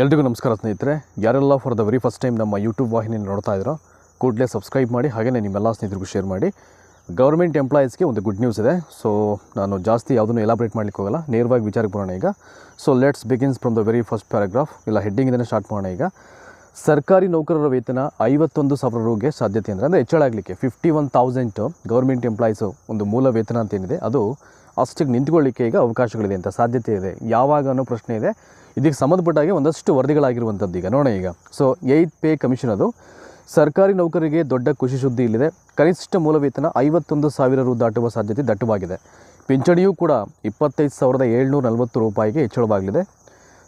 ಎಲ್ರಿಗೂ ನಮಸ್ಕಾರ ಸ್ನೇಹಿತರೆ. ಯಾರೆಲ್ಲ for the very first time ನಮ್ಮ ಯೂಟ್ಯೂಬ್ ವಾಹಿನಿ ನೋಡ್ತಾ ಇದ್ದೀರೋ ಕೂಡಲೇ ಸಬ್ಸ್ಕ್ರೈಬ್ ಮಾಡಿ ಹಾಗೆಯೇ ನಿಮ್ಮೆಲ್ಲ ಸ್ನೇಹಿತರಿಗೂ ಶೇರ್ ಮಾಡಿ. ಗೌರ್ಮೆಂಟ್ ಎಂಪ್ಲಾಯೀಸ್ಗೆ ಒಂದು ಗುಡ್ ನ್ಯೂಸ್ ಇದೆ. ಸೊ ನಾನು ಜಾಸ್ತಿ ಯಾವುದನ್ನು ಎಲಾಬ್ರೇಟ್ ಮಾಡ್ಲಿಕ್ಕೆ ಹೋಗಲ್ಲ. ನೇರವಾಗಿ ವಿಚಾರಕ್ಕೆ ಬರೋಣ ಈಗ. So let's begins from the very first paragraph ಇಲ್ಲ ಹೆಡ್ಡಿಂಗಿಂದನೇ ಸ್ಟಾರ್ಟ್ ಮಾಡೋಣ ಈಗ. ಸರ್ಕಾರಿ ನೌಕರರ ವೇತನ ಐವತ್ತೊಂದು ಸಾವಿರ ರೂಗೆ ಸಾಧ್ಯತೆ ಅಂದರೆ ಅಂದರೆ ಹೆಚ್ಚಳ ಆಗಲಿಕ್ಕೆ fifty one thousand government employees ಒಂದು ಮೂಲ ವೇತನ ಅಂತ ಏನಿದೆ. ಅದು ಅಷ್ಟಿಗೆ ನಿಂತ್ಕೊಳ್ಳಿಕ್ಕೆ ಈಗ ಅವಕಾಶಗಳಿದೆ ಅಂತ ಸಾಧ್ಯತೆ ಇದೆ. ಯಾವಾಗ ಅನ್ನೋ ಪ್ರಶ್ನೆ ಇದೆ. ಇದಕ್ಕೆ ಸಂಬಂಧಪಟ್ಟಾಗೆ ಒಂದಷ್ಟು ವರದಿಗಳಾಗಿರುವಂಥದ್ದು ಈಗ. ನೋಡೋಣ ಈಗ. ಸೊ ಏಯ್ತ್ ಪೇ ಕಮಿಷನ್ ಅದು. ಸರ್ಕಾರಿ ನೌಕರರಿಗೆ ದೊಡ್ಡ ಖುಷಿ ಸುದ್ದಿ ಇಲ್ಲಿದೆ. ಕನಿಷ್ಠ ಮೂಲ ವೇತನ ಐವತ್ತೊಂದು ಸಾವಿರ ರು ದಾಟುವ ಸಾಧ್ಯತೆ ದಟ್ಟವಾಗಿದೆ. ಪಿಂಚಣಿಯೂ ಕೂಡ ಇಪ್ಪತ್ತೈದು ಸಾವಿರದ ಏಳ್ನೂರ ನಲವತ್ತು ರೂಪಾಯಿಗೆ ಹೆಚ್ಚಳವಾಗಲಿದೆ.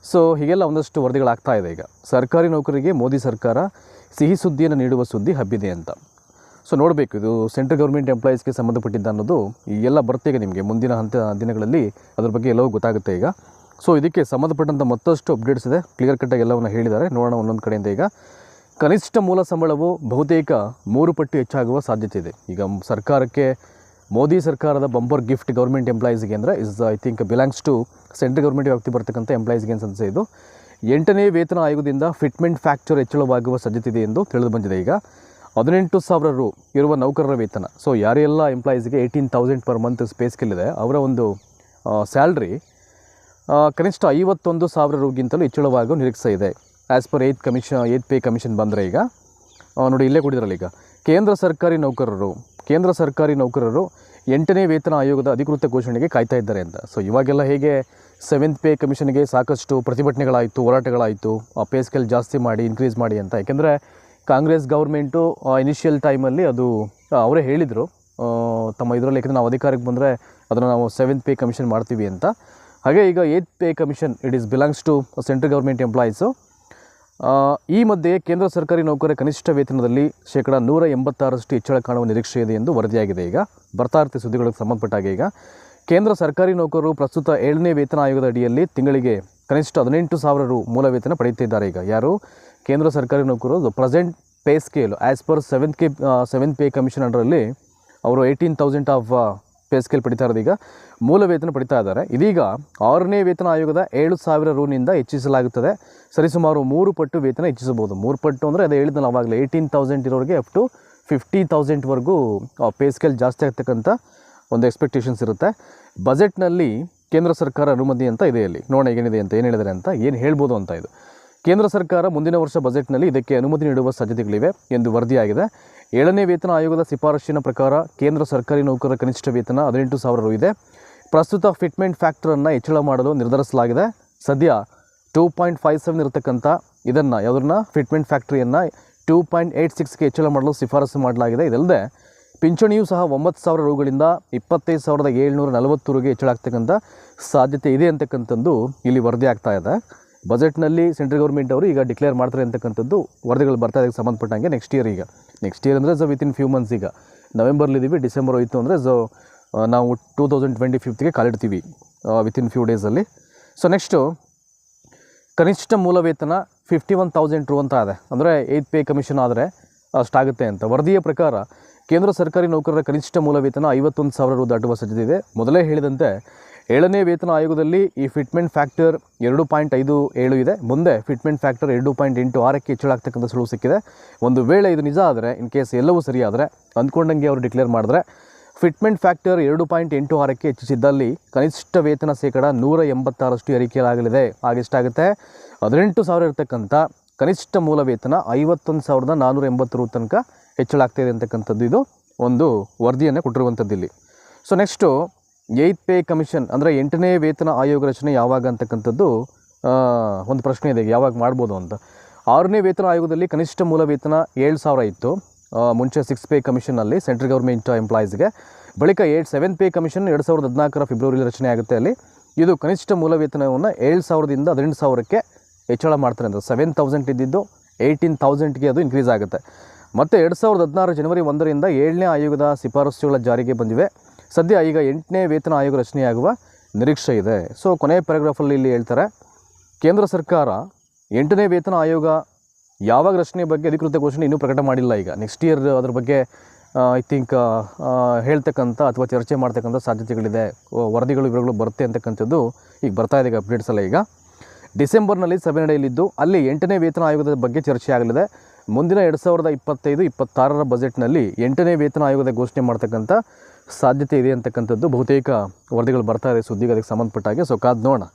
ಸೊ ಹೀಗೆಲ್ಲ ಒಂದಷ್ಟು ವರದಿಗಳಾಗ್ತಾ ಇದೆ ಈಗ. ಸರ್ಕಾರಿ ನೌಕರರಿಗೆ ಮೋದಿ ಸರ್ಕಾರ ಸಿಹಿ ಸುದ್ದಿಯನ್ನು ನೀಡುವ ಸುದ್ದಿ ಹಬ್ಬಿದೆ ಅಂತ. ಸೊ ನೋಡಬೇಕು, ಇದು ಸೆಂಟ್ರಲ್ ಗೌರ್ಮೆಂಟ್ ಎಂಪ್ಲಾಯೀಸ್ಗೆ ಸಂಬಂಧಪಟ್ಟಿದ್ದ ಅನ್ನೋದು ಎಲ್ಲ ಬರುತ್ತೆ ಈಗ ನಿಮಗೆ ಮುಂದಿನ ಹಂತ ದಿನಗಳಲ್ಲಿ. ಅದ್ರ ಬಗ್ಗೆ ಎಲ್ಲವೂ ಗೊತ್ತಾಗುತ್ತೆ ಈಗ. ಸೊ ಇದಕ್ಕೆ ಸಂಬಂಧಪಟ್ಟಂಥ ಮತ್ತಷ್ಟು ಅಪ್ಡೇಟ್ಸ್ ಇದೆ. ಕ್ಲಿಯರ್ ಕಟ್ಟಾಗಿ ಎಲ್ಲವನ್ನು ಹೇಳಿದ್ದಾರೆ. ನೋಡೋಣ ಒಂದೊಂದು ಕಡೆಯಿಂದ ಈಗ. ಕನಿಷ್ಠ ಮೂಲ ಸಂಬಳವು ಬಹುತೇಕ ಮೂರು ಪಟ್ಟು ಹೆಚ್ಚಾಗುವ ಸಾಧ್ಯತೆ ಇದೆ. ಈಗ ಸರ್ಕಾರಕ್ಕೆ, ಮೋದಿ ಸರ್ಕಾರದ ಬಂಪರ್ ಗಿಫ್ಟ್ ಗೌರ್ಮೆಂಟ್ ಎಂಪ್ಲಾಯೀಸ್ಗೆ ಅಂದರೆ is I think belongs to central government ವ್ಯಾಪ್ತಿ ಬರ್ತಕ್ಕಂಥ ಎಂಪ್ಲಾಯೀಸ್ಗೆ ಅನ್ಸುತ್ತೆ ಇದು. ಎಂಟನೇ ವೇತನ ಆಯೋಗದಿಂದ ಫಿಟ್ಮೆಂಟ್ ಫ್ಯಾಕ್ಚರ್ ಹೆಚ್ಚಳವಾಗುವ ಸಾಧ್ಯತೆ ಇದೆ ಎಂದು ತಿಳಿದು ಬಂದಿದೆ ಈಗ. ಹದಿನೆಂಟು ಸಾವಿರ ರು ಇರುವ ನೌಕರರ ವೇತನ. ಸೊ ಯಾರೆಲ್ಲ ಎಂಪ್ಲಾಯೀಸ್ಗೆ eighteen thousand per month space ಇದೆ, ಅವರ ಒಂದು ಸ್ಯಾಲ್ರಿ ಕನಿಷ್ಠ ಐವತ್ತೊಂದು ಸಾವಿರ ರುಗಿಂತಲೂ ಹೆಚ್ಚಳವಾಗೋ ನಿರೀಕ್ಷೆ ಇದೆ. As per eighth commission eighth pay commission ಬಂದರೆ ಈಗ ನೋಡಿ ಇಲ್ಲೇ ಕೊಡಿದ್ರಲ್ಲ ಈಗ. ಕೇಂದ್ರ ಸರ್ಕಾರಿ ನೌಕರರು, ಕೇಂದ್ರ ಸರ್ಕಾರಿ ನೌಕರರು ಎಂಟನೇ ವೇತನ ಆಯೋಗದ ಅಧಿಕೃತ ಘೋಷಣೆಗೆ ಕಾಯ್ತಾ ಇದ್ದಾರೆ ಅಂತ. ಸೊ ಇವಾಗೆಲ್ಲ ಹೇಗೆ ಸೆವೆಂತ್ ಪೇ ಕಮಿಷನ್ಗೆ ಸಾಕಷ್ಟು ಪ್ರತಿಭಟನೆಗಳಾಯಿತು, ಹೋರಾಟಗಳಾಯಿತು, ಆ ಪೇ ಸ್ಕೇಲ್ ಜಾಸ್ತಿ ಮಾಡಿ ಇನ್ಕ್ರೀಸ್ ಮಾಡಿ ಅಂತ. ಯಾಕೆಂದರೆ ಕಾಂಗ್ರೆಸ್ ಗೌರ್ಮೆಂಟು ಇನಿಷಿಯಲ್ ಟೈಮಲ್ಲಿ ಅದು ಅವರೇ ಹೇಳಿದರು. ತಮ್ಮ ಇದರಲ್ಲಿ ಯಾಕಂದರೆ ನಾವು ಅಧಿಕಾರಕ್ಕೆ ಬಂದರೆ ಅದನ್ನು ನಾವು ಸೆವೆಂತ್ ಪೇ ಕಮಿಷನ್ ಮಾಡ್ತೀವಿ ಅಂತ. ಹಾಗೆ ಈಗ eighth pay commission it is belongs to central government employees ಈ ಮಧ್ಯೆ ಕೇಂದ್ರ ಸರ್ಕಾರಿ ನೌಕರರ ಕನಿಷ್ಠ ವೇತನದಲ್ಲಿ ಶೇಕಡ ನೂರ ಎಂಬತ್ತಾರಷ್ಟು ಹೆಚ್ಚಳ ಕಾಣುವ ನಿರೀಕ್ಷೆ ಇದೆ ಎಂದು ವರದಿಯಾಗಿದೆ ಈಗ. ಬರ್ತಾ ಇರ್ತೀವಿ ಸುದ್ದಿಗಳಿಗೆ ಸಂಬಂಧಪಟ್ಟಾಗ ಈಗ. ಕೇಂದ್ರ ಸರ್ಕಾರಿ ನೌಕರರು ಪ್ರಸ್ತುತ ಏಳನೇ ವೇತನ ಆಯೋಗದ ಅಡಿಯಲ್ಲಿ ತಿಂಗಳಿಗೆ ಕನಿಷ್ಠ ಹದಿನೆಂಟು ಸಾವಿರ ರು ಮೂಲ ವೇತನ ಪಡೆಯುತ್ತಿದ್ದಾರೆ. ಈಗ ಯಾರು? ಕೇಂದ್ರ ಸರ್ಕಾರಿ ನೌಕರರು present pay scale as per seventh K seventh pay commission ಅಂಡರಲ್ಲಿ ಅವರು eighteen thousand of pay scale ಪಡಿತಾ ಇರೋದು ಈಗ. ಮೂಲ ವೇತನ ಪಡಿತಾ ಇದ್ದಾರೆ. ಇದೀಗ ಆರನೇ ವೇತನ ಆಯೋಗದ ಏಳು ಸಾವಿರ ರೂನಿಂದ ಹೆಚ್ಚಿಸಲಾಗುತ್ತದೆ. ಸರಿಸುಮಾರು ಮೂರು ಪಟ್ಟು ವೇತನ ಹೆಚ್ಚಿಸಬಹುದು. ಮೂರು ಪಟ್ಟು ಅಂದರೆ ಅದೇ ಹೇಳಿದ್ನಲ್ಲ, ಅವಾಗಲೇ ಏಯ್ಟೀನ್ ತೌಸಂಡ್ ಇರೋರಿಗೆ ಅಪ್ ಟು ಫಿಫ್ಟಿ ತೌಸಂಡ್ವರೆಗೂ ಪೇ ಸ್ಕೇಲ್ ಜಾಸ್ತಿ ಆಗ್ತಕ್ಕಂಥ ಒಂದು ಎಕ್ಸ್ಪೆಕ್ಟೇಷನ್ಸ್ ಇರುತ್ತೆ. ಬಜೆಟ್ನಲ್ಲಿ ಕೇಂದ್ರ ಸರ್ಕಾರ ಅನುಮತಿ ಅಂತ ಇದೆ ಅಲ್ಲಿ ನೋಡೋಣ ಏನಿದೆ ಅಂತ, ಏನು ಹೇಳಿದ್ದಾರೆ ಅಂತ, ಏನು ಹೇಳ್ಬೋದು ಅಂತ ಇದು. ಕೇಂದ್ರ ಸರ್ಕಾರ ಮುಂದಿನ ವರ್ಷ ಬಜೆಟ್ನಲ್ಲಿ ಇದಕ್ಕೆ ಅನುಮತಿ ನೀಡುವ ಸಾಧ್ಯತೆಗಳಿವೆ ಎಂದು ವರದಿಯಾಗಿದೆ. ಏಳನೇ ವೇತನ ಆಯೋಗದ ಶಿಫಾರಸ್ಸಿನ ಪ್ರಕಾರ ಕೇಂದ್ರ ಸರ್ಕಾರಿ ನೌಕರರ ಕನಿಷ್ಠ ವೇತನ ಹದಿನೆಂಟು ಸಾವಿರ ಇದೆ. ಪ್ರಸ್ತುತ ಫಿಟ್ಮೆಂಟ್ ಫ್ಯಾಕ್ಟರನ್ನು ಹೆಚ್ಚಳ ಮಾಡಲು ನಿರ್ಧರಿಸಲಾಗಿದೆ. ಸದ್ಯ ಟೂ ಪಾಯಿಂಟ್ ಫೈವ್ ಸೆವೆನ್ ಇರತಕ್ಕಂಥ ಇದನ್ನು, ಯಾವುದನ್ನ? ಫಿಟ್ಮೆಂಟ್ ಫ್ಯಾಕ್ಟ್ರಿಯನ್ನು ಟೂ ಪಾಯಿಂಟ್ ಏಯ್ಟ್ ಸಿಕ್ಸ್ಗೆ ಹೆಚ್ಚಳ ಮಾಡಲು ಶಿಫಾರಸು ಮಾಡಲಾಗಿದೆ. ಇದಲ್ಲದೆ ಪಿಂಚಣಿಯೂ ಸಹ ಒಂಬತ್ತು ಸಾವಿರ ರೂಗಳಿಂದ ಇಪ್ಪತ್ತೈದು ಸಾವಿರದ ಏಳ್ನೂರ ನಲವತ್ತು ರೂಗೆ ಹೆಚ್ಚಳಾಗ್ತಕ್ಕಂಥ ಸಾಧ್ಯತೆ ಇದೆ ಅಂತಕ್ಕಂಥದ್ದು ಇಲ್ಲಿ ವರದಿ ಆಗ್ತಾ ಇದೆ. ಬಜೆಟ್ನಲ್ಲಿ ಸೆಂಟ್ರಲ್ ಗೌರ್ಮೆಂಟ್ ಅವರು ಈಗ ಡಿಕ್ಲೇರ್ ಮಾಡ್ತಾರೆ ಅಂತಕ್ಕಂಥದ್ದು ವರದಿಗಳು ಬರ್ತಾ ಇದಕ್ಕೆ ಸಂಬಂಧಪಟ್ಟಂಗೆ ನೆಕ್ಸ್ಟ್ ಇಯರ್ ಈಗ. ನೆಕ್ಸ್ಟ್ ಇಯರ್ ಅಂದರೆ ಸೊ ವಿತಿನ್ ಫ್ಯೂ ಮಂತ್ಸ್ ಈಗ. ನವೆಂಬರ್ಲಿದ್ದೀವಿ ಡಿಸೆಂಬರ್ ಹೋಯಿತು ಅಂದರೆ ಸೊ ನಾವು ಟೂ ತೌಸಂಡ್ ಟ್ವೆಂಟಿ ಫಿಫ್ತ್ಗೆ ಕಾಲಿಡ್ತೀವಿ ವಿತಿನ್ ಫ್ಯೂ ಡೇಸಲ್ಲಿ ಸೊ ನೆಕ್ಸ್ಟು ಕನಿಷ್ಠ ಮೂಲ ವೇತನ ಫಿಫ್ಟಿ ಒನ್ ತೌಸಂಡ್ ರು ಅಂತ ಇದೆ. ಅಂದರೆ ಏಯ್ತ್ ಪೇ ಕಮಿಷನ್ ಆದರೆ ಅಷ್ಟಾಗುತ್ತೆ ಅಂತ. ವರದಿಯ ಪ್ರಕಾರ ಕೇಂದ್ರ ಸರ್ಕಾರಿ ನೌಕರರ ಕನಿಷ್ಠ ಮೂಲ ವೇತನ ಐವತ್ತೊಂದು ಸಾವಿರ ರು ದಾಟುವ ಸಾಧ್ಯತೆ ಇದೆ. ಮೊದಲೇ ಹೇಳಿದಂತೆ, ಏಳನೇ ವೇತನ ಆಯೋಗದಲ್ಲಿ ಈ ಫಿಟ್ಮೆಂಟ್ ಫ್ಯಾಕ್ಟರ್ ಎರಡು ಪಾಯಿಂಟ್ ಐದು ಏಳು ಇದೆ. ಮುಂದೆ ಫಿಟ್ಮೆಂಟ್ ಫ್ಯಾಕ್ಟರ್ ಎರಡು ಪಾಯಿಂಟ್ ಎಂಟು ಆರಕ್ಕೆ ಹೆಚ್ಚಳ ಆಗ್ತಕ್ಕಂಥ ಸಿಕ್ಕಿದೆ. ಒಂದು ವೇಳೆ ಇದು ನಿಜ ಆದರೆ, ಇನ್ ಕೇಸ್ ಎಲ್ಲವೂ ಸರಿಯಾದರೆ ಅಂದ್ಕೊಂಡಂಗೆ ಅವರು ಡಿಕ್ಲೇರ್ ಮಾಡಿದ್ರೆ, ಫಿಟ್ಮೆಂಟ್ ಫ್ಯಾಕ್ಟರ್ ಎರಡು ಪಾಯಿಂಟ್ ಎಂಟು ಆರಕ್ಕೆ ಹೆಚ್ಚಿಸಿದ್ದಲ್ಲಿ ಕನಿಷ್ಠ ವೇತನ ಶೇಕಡ ನೂರ ಎಂಬತ್ತಾರಷ್ಟು ಏರಿಕೆಯಾಗಲಿದೆ. ಆಗಿಷ್ಟಾಗುತ್ತೆ ಹದಿನೆಂಟು ಸಾವಿರ ಇರತಕ್ಕಂಥ ಕನಿಷ್ಠ ಮೂಲ ವೇತನ ಐವತ್ತೊಂದು ಸಾವಿರದ ನಾನ್ನೂರ ಎಂಬತ್ತು ರು ತನಕ ಹೆಚ್ಚಳ ಆಗ್ತಾಯಿದೆ ಅಂತಕ್ಕಂಥದ್ದು ಇದು ಒಂದು ವರದಿಯನ್ನು ಕೊಟ್ಟಿರುವಂಥದ್ದು ಇಲ್ಲಿ. So next eighth pay commission ಅಂದರೆ ಎಂಟನೇ ವೇತನ ಆಯೋಗ ರಚನೆ ಯಾವಾಗ ಅಂತಕ್ಕಂಥದ್ದು ಒಂದು ಪ್ರಶ್ನೆ ಇದೆ. ಯಾವಾಗ ಮಾಡ್ಬೋದು ಅಂತ. ಆರನೇ ವೇತನ ಆಯೋಗದಲ್ಲಿ ಕನಿಷ್ಠ ಮೂಲ ವೇತನ ಏಳು ಸಾವಿರ ಇತ್ತು. ಮುಂಚೆ ಸಿಕ್ಸ್ ಪೇ ಕಮಿಷನಲ್ಲಿ ಸೆಂಟ್ರಲ್ ಗೌರ್ಮೆಂಟ್ ಎಂಪ್ಲಾಯೀಸ್ಗೆ ಬಳಿಕ ಏಟ್ ಸೆವೆನ್ ಪೇ ಕಮಿಷನ್ ಎರಡು ಸಾವಿರದ ಹದಿನಾಲ್ಕರ ಫೆಬ್ರವರಿಲಿ ರಚನೆ ಆಗುತ್ತೆ ಅಲ್ಲಿ. ಇದು ಕನಿಷ್ಠ ಮೂಲ ವೇತನವನ್ನು ಏಳು ಸಾವಿರದಿಂದ ಹದಿನೆಂಟು ಸಾವಿರಕ್ಕೆ ಹೆಚ್ಚಳ ಮಾಡ್ತಾರೆ ಅಂತ. ಸೆವೆನ್ ತೌಸಂಡ್ ಇದ್ದಿದ್ದು ಏಯ್ಟೀನ್ ತೌಸಂಡ್ಗೆ ಅದು ಇನ್ಕ್ರೀಸ್ ಆಗುತ್ತೆ. ಮತ್ತು ಎರಡು ಸಾವಿರದ ಹದಿನಾರು ಜನವರಿ ಒಂದರಿಂದ ಏಳನೇ ಆಯೋಗದ ಶಿಫಾರಸುಗಳ ಜಾರಿಗೆ ಬಂದಿವೆ. ಸದ್ಯ ಈಗ ಎಂಟನೇ ವೇತನ ಆಯೋಗ ರಚನೆಯಾಗುವ ನಿರೀಕ್ಷೆ ಇದೆ. ಸೊ ಕೊನೆಯ ಪ್ಯಾರಾಗ್ರಾಫಲ್ಲಿ ಇಲ್ಲಿ ಹೇಳ್ತಾರೆ, ಕೇಂದ್ರ ಸರ್ಕಾರ ಎಂಟನೇ ವೇತನ ಆಯೋಗ ಯಾವಾಗ ರಚನೆ ಬಗ್ಗೆ ಅಧಿಕೃತ ಘೋಷಣೆ ಇನ್ನೂ ಪ್ರಕಟ ಮಾಡಿಲ್ಲ ಈಗ. ನೆಕ್ಸ್ಟ್ ಇಯರ್ ಅದ್ರ ಬಗ್ಗೆ ಐ ಥಿಂಕ್ ಹೇಳ್ತಕ್ಕಂಥ ಅಥವಾ ಚರ್ಚೆ ಮಾಡ್ತಕ್ಕಂಥ ಸಾಧ್ಯತೆಗಳಿದೆ. ವರದಿಗಳು, ವಿವರಗಳು ಬರುತ್ತೆ ಅಂತಕ್ಕಂಥದ್ದು ಈಗ ಬರ್ತಾ ಇದೆ ಈಗ ಅಪ್ಡೇಟ್ಸ್ ಎಲ್ಲ ಈಗ. ಡಿಸೆಂಬರ್ನಲ್ಲಿ ಸಭೆ ನಡೆಯಲಿದ್ದು ಅಲ್ಲಿ ಎಂಟನೇ ವೇತನ ಆಯೋಗದ ಬಗ್ಗೆ ಚರ್ಚೆ ಆಗಲಿದೆ ಮುಂದಿನ ಎರಡು ಸಾವಿರದ ಇಪ್ಪತ್ತೈದು, ಇಪ್ಪತ್ತಾರರ ಬಜೆಟ್ನಲ್ಲಿ ಎಂಟನೇ ವೇತನ ಆಯೋಗದ ಘೋಷಣೆ ಮಾಡ್ತಕ್ಕಂಥ ಸಾಧ್ಯತೆ ಇದೆ ಅಂತಕ್ಕಂಥದ್ದು ಬಹುತೇಕ ವರದಿಗಳು ಬರ್ತಾ ಇದೆ. ಸುದ್ದಿಗೆ ಅದಕ್ಕೆ ಸಂಬಂಧಪಟ್ಟ ಹಾಗೆ. ಸೊ ಕಾದು ನೋಡೋಣ.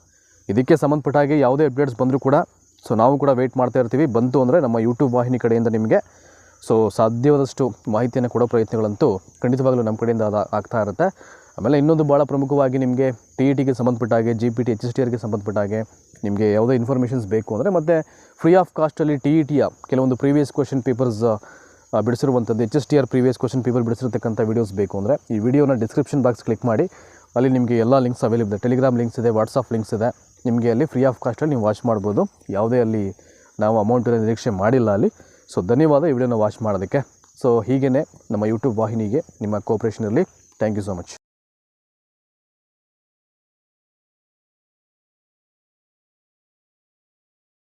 ಇದಕ್ಕೆ ಸಂಬಂಧಪಟ್ಟ ಹಾಗೆ ಯಾವುದೇ ಅಪ್ಡೇಟ್ಸ್ ಬಂದರೂ ಕೂಡ ಸೊ ನಾವು ಕೂಡ ವೆಯ್ಟ್ ಮಾಡ್ತಾ ಇರ್ತೀವಿ. ಬಂತು ಅಂದರೆ ನಮ್ಮ ಯೂಟ್ಯೂಬ್ ವಾಹಿನಿ ಕಡೆಯಿಂದ ನಿಮಗೆ ಸೊ ಸಾಧ್ಯವಾದಷ್ಟು ಮಾಹಿತಿಯನ್ನು ಕೊಡೋ ಪ್ರಯತ್ನಗಳಂತೂ ಖಂಡಿತವಾಗಲೂ ನಮ್ಮ ಕಡೆಯಿಂದ ಅದು ಆಗ್ತಾ ಇರುತ್ತೆ. ಆಮೇಲೆ ಇನ್ನೊಂದು ಭಾಳ ಪ್ರಮುಖವಾಗಿ ನಿಮಗೆ ಟಿ ಇ ಟಿಗೆ ಸಂಬಂಧಪಟ್ಟ ಹಾಗೆ G P T H S T ಆರ್ಗೆ ಸಂಬಂಧಪಟ್ಟ ಹಾಗೆ ನಿಮಗೆ ಯಾವುದೇ ಇನ್ಫಾರ್ಮೇಷನ್ಸ್ ಬೇಕು ಅಂದರೆ ಮತ್ತು ಫ್ರೀ ಆಫ್ ಕಾಸ್ಟಲ್ಲಿ ಟಿ ಇ ಟಿಯ ಕೆಲವೊಂದು previous question papers ಬಿಡಿಸಿರುವಂಥದ್ದು H S T R previous question paper ಬಿಡಿಸಿರ್ತಕ್ಕಂಥ videos ಬೇಕು ಅಂದರೆ ಈ ವಿಡಿಯೋನ ಡಿಸ್ಕ್ರಿಪ್ಷನ್ ಬಾಕ್ಸ್ ಕ್ಲಿಕ್ ಮಾಡಿ, ಅಲ್ಲಿ ನಿಮಗೆ ಎಲ್ಲ ಲಿಂಕ್ಸ್ ಅವೈಲೇಬಲ್ ಇದೆ. ಟೆಲಿಗ್ರಾಮ್ ಲಿಂಕ್ಸ್ ಇದೆ ವಾಟ್ಸಪ್ ಲಿಂಕ್ಸ್ ಇದೆ. ನಿಮಗೆ ಅಲ್ಲಿ ಫ್ರೀ ಆಫ್ ಕಾಸ್ಟಲ್ಲಿ ನೀವು ವಾಚ್ ಮಾಡ್ಬೋದು. ಯಾವುದೇ ಅಲ್ಲಿ ನಾವು ಅಮೌಂಟಿನ ನಿರೀಕ್ಷೆ ಮಾಡಿಲ್ಲ ಅಲ್ಲಿ. ಸೊ ಧನ್ಯವಾದ ಈ ವಿಡಿಯೋನ ವಾಚ್ ಮಾಡೋದಕ್ಕೆ. ಸೊ ಹೀಗೇ ನಮ್ಮ ಯೂಟ್ಯೂಬ್ ವಾಹಿನಿಗೆ ನಿಮ್ಮ ಕೋಪ್ರೇಷನ್ ಇರಲಿ. Thank you so much